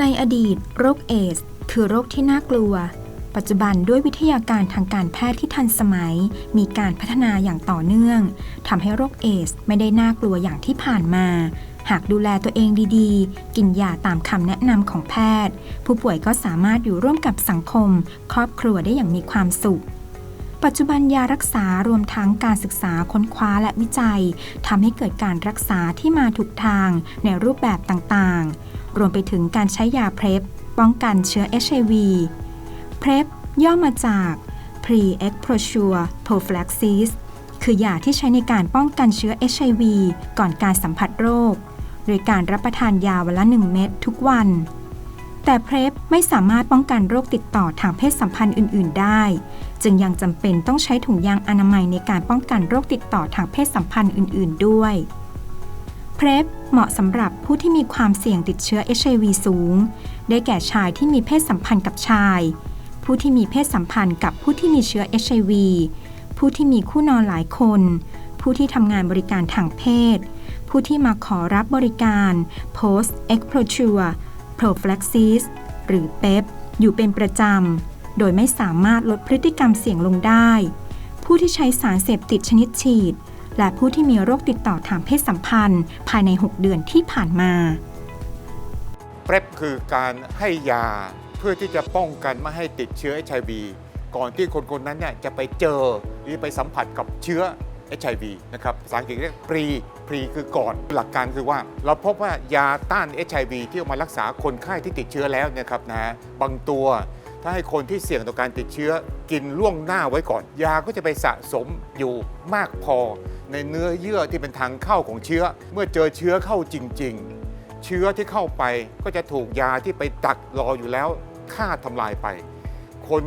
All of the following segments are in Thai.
ในอดีต โรคเอส คือโรคที่น่ากลัว ปัจจุบันด้วยวิทยาการทางการแพทย์ที่ทันสมัย มีการพัฒนาอย่างต่อเนื่องทำให้โรคเอส ไม่ได้น่ากลัวอย่างที่ผ่านมา หากดูแลตัวเองดีๆ กินยาตามคำแนะนำของแพทย์ ผู้ป่วยก็สามารถอยู่ร่วมกับสังคม ครอบครัวได้อย่างมีความสุข ปัจจุบันยารักษารวมทั้งการศึกษาค้นคว้าและวิจัยทำให้เกิดการรักษาที่มาถูกทางในรูปแบบต่างๆ รวมไปถึงการใช้ยาเพล p ป้องกันเชื้อ HIV เพล p ย่อมาจาก Pre-Exposure Prophylaxis คือยาที่ใช้ในการป้องกันเชื้อ HIV ก่อนการสัมผัสโรค โดยการรับประทานยาวันละ 1 เม็ดทุกวัน แต่เพล p ไม่สามารถป้องกันโรคติดต่อทางเพศสัมพันธ์อื่น ๆ ได้ จึงยังจำเป็นต้องใช้ถุงยางอนามัยในการป้องกันโรคติดต่อทางเพศสัมพันธ์อื่น ๆ ด้วยเพล p เหมาะสำหรับผู้ที่มีความเสี่ยงติดเชื้อ HIV สูง ได้แก่ชายที่มีเพศสัมพันธ์กับชาย ผู้ที่มีเพศสัมพันธ์กับผู้ที่มีเชื้อ HIV ผู้ที่มีคู่นอนหลายคน ผู้ที่ทำงานบริการทางเพศ ผู้ที่มาขอรับบริการ post exposure prophylaxis หรือ PEP อยู่เป็นประจำ โดยไม่สามารถลดพฤติกรรมเสี่ยงลงได้ ผู้ที่ใช้สารเสพติดชนิดฉีด และผู้ที่มีโรคติดต่อทางเพศสัมพันธ์ ภายใน 6 เดือนที่ผ่านมาเปร p คือการให้ยาเพื่อที่จะป้องกันไม่ให้ติดเชื้อ HIV ก่อนที่คนคนนั้นเนี่ยจะไปเจอหรือไปสัมผัสกับเชื้อ HIV นะครับภาษาอังกฤษเรียก pre pre คือก่อนหลักการคือว่า เราพบว่ายาต้าน HIV ที่เอามารักษาคนไข้ที่ติดเชื้อแล้วนะครับนะบางตัว ถ้าให้คนที่เสี่ยงต่อการติดเชื้อกินล่วงหน้าไว้ก่อน ยาก็จะไปสะสมอยู่มากพอ ในเนื้อเยื่อที่เป็นทางเข้าของเชื้อ เมื่อเจอเชื้อเข้าจริง ๆ เชื้อที่เข้าไปก็จะถูกยาที่ไปดักรออยู่แล้วฆ่าทำลายไป คน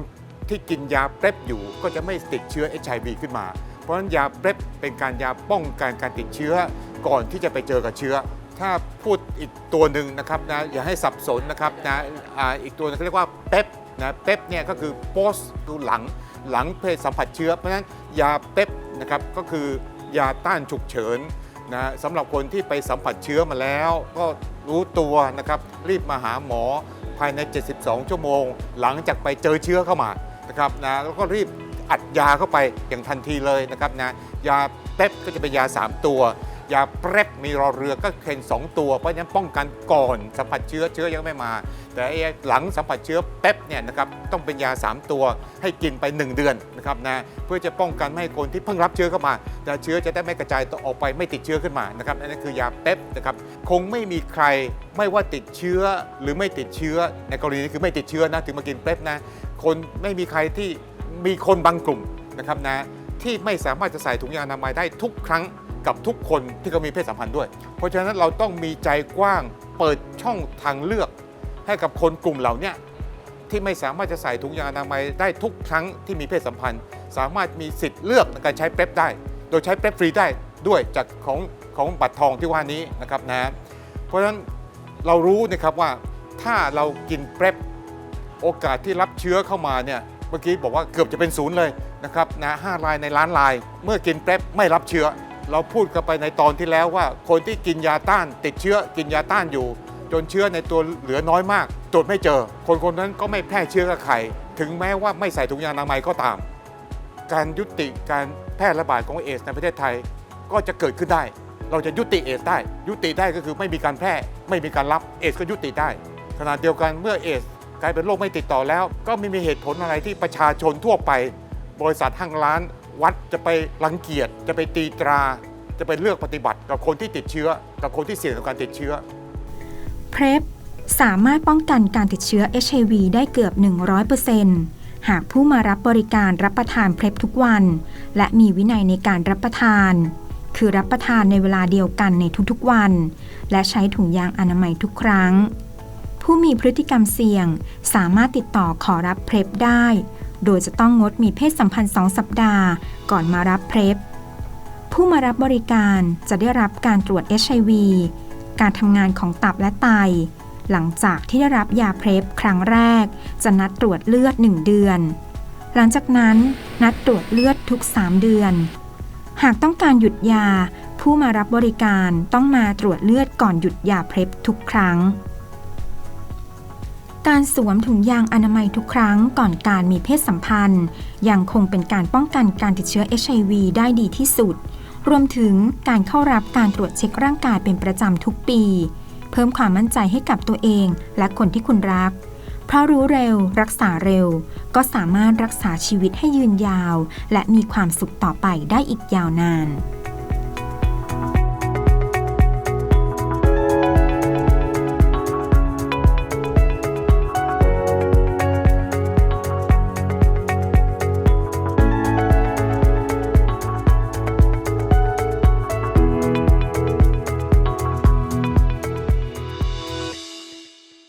ที่กินยาเปร p อยู่ก็จะไม่ติดเชื้อ HIV ขึ้นมา เพราะฉะนั้นยาเปร p เป็นการยาป้องกันการติดเชื้อก่อนที่จะไปเจอกับเชื้อ ถ้าพูดอีกตัวหนึ่งนะครับนะอย่าให้สับสนนะครับนะอ่าอีกตัวนึงเขาเรียกว่าเปปนะเปปเนี่ยก็คือ post คือหลังหลังเพศสัมผัสเชื้อ เพราะฉะนั้นยาเปปนะครับก็คือยาต้านฉุกเฉินนะสำหรับคนที่ไปสัมผัสเชื้อมาแล้ว ก็รู้ตัวนะครับรีบมาหาหมอภายใน 72 ชั่วโมง หลังจากไปเจอเชื้อเข้ามานะครับนะแล้วก็รีบ อัดยาเข้าไปอย่างทันทีเลยนะครับนะยาเปปก็จะเป็นยา 3 ตัวยาเปร p มีรอเรือก็เคน2 ตัว เพราะฉะนั้นป้องกันก่อนสัมผัสเชื้อเชื้อยังไม่มา แต่ไอ้หลังสัมผัสเชื้อเป๊ปเนี่ยนะครับต้องเป็นยา 3 ตัวให้กินไป 1 เดือนนะครับนะเพื่อจะป้องกันไม่ให้คนที่เพิ่งรับเชื้อเข้ามาแต่เชื้อจะได้ไม่กระจายตัวออกไปไม่ติดเชื้อขึ้นมานะครับนั่นคือยาเป๊ปนะครับคงไม่มีใครไม่ว่าติดเชื้อหรือไม่ติดเชื้อในกรณีนี้คือไม่ติดเชื้อนะถึงมากินเป๊ปนะคนไม่มีใครที่ มีคนบางกลุ่มนะครับนะที่ไม่สามารถจะใส่ถุงยางอนามัยได้ทุกครั้งกับทุกคนที่เขามีเพศสัมพันธ์ด้วย เพราะฉะนั้นเราต้องมีใจกว้างเปิดช่องทางเลือก ให้กับคนกลุ่มเหล่านี้ที่ไม่สามารถจะใส่ถุงยางอนามัยได้ทุกครั้งที่มีเพศสัมพันธ์ สามารถมีสิทธิ์เลือกในการใช้เปร p ได้ โดยใช้เปร p ฟรีได้ด้วยจากของของบัตรทองที่ว่านี้นะครับนะเพราะฉะนั้นเรารู้นะครับว่าถ้าเรากินเปร p โอกาสที่รับเชื้อเข้ามาเนี่ย มื่อกี้บอกว่าเกือบจะเป็นศูนย์เลยนะครับนะห้ารายในล้านราย เมื่อกินเปร p ไม่รับเชื้อ เราพูดกันไปในตอนที่แล้วว่า คนที่กินยาต้านติดเชื้อกินยาต้านอยู่ จนเชื้อในตัวเหลือน้อยมากตรวจไม่เจอ คนคนนั้นก็ไม่แพร่เชื้อกับใครถึงแม้ว่าไม่ใส่ถุงยางอนามัยก็ตาม การยุติการแพร่ระบาดของเอสในประเทศไทยก็จะเกิดขึ้นได้ เราจะยุติเอสได้ ยุติได้ก็คือไม่มีการแพร่ ไม่มีการรับเอสก็ยุติได้ ขณะเดียวกันเมื่อเอส กลายเป็นโรคไม่ติดต่อแล้ว ก็ไม่มีเหตุผลอะไรที่ประชาชนทั่วไป บริษัทห้างร้าน วัดจะไปรังเกียจจะไปตีตรา จะไปเลือกปฏิบัติกับคนที่ติดเชื้อ กับคนที่เสี่ยงต่อการติดเชื้อ เพล p สามารถป้องกันการติดเชื้อ HIV ได้เกือบ 100%หากผู้มารับบริการรับประทานเพล p ทุกวัน และมีวินัยในการรับประทาน คือรับประทานในเวลาเดียวกันในทุกๆวัน และใช้ถุงยางอนามัยทุกครั้ง ผู้มีพฤติกรรมเสี่ยง สามารถติดต่อขอรับเพล p ได้ โดยจะต้องงดมีเพศสัมพันธ์2สัปดาห์ ก่อนมารับเพล p ผู้มารับบริการจะได้รับการตรวจ HIV การทำงานของตับและไต หลังจากที่ได้รับยาเพล p ครั้งแรก จะนัดตรวจเลือด 1 เดือน หลังจากนั้นนัดตรวจเลือดทุก 3 เดือน หากต้องการหยุดยา ผู้มารับบริการต้องมาตรวจเลือดก่อนหยุดยาเพล p ทุกครั้ง การสวมถุงยางอนามัยทุกครั้งก่อนการมีเพศสัมพันธ์ ยังคงเป็นการป้องกันการติดเชื้อ HIV ได้ดีที่สุด รวมถึงการเข้ารับการตรวจเช็คร่างกายเป็นประจำทุกปี เพิ่มความมั่นใจให้กับตัวเองและคนที่คุณรัก เพราะรู้เร็ว รักษาเร็ว ก็สามารถรักษาชีวิตให้ยืนยาว และมีความสุขต่อไปได้อีกยาวนาน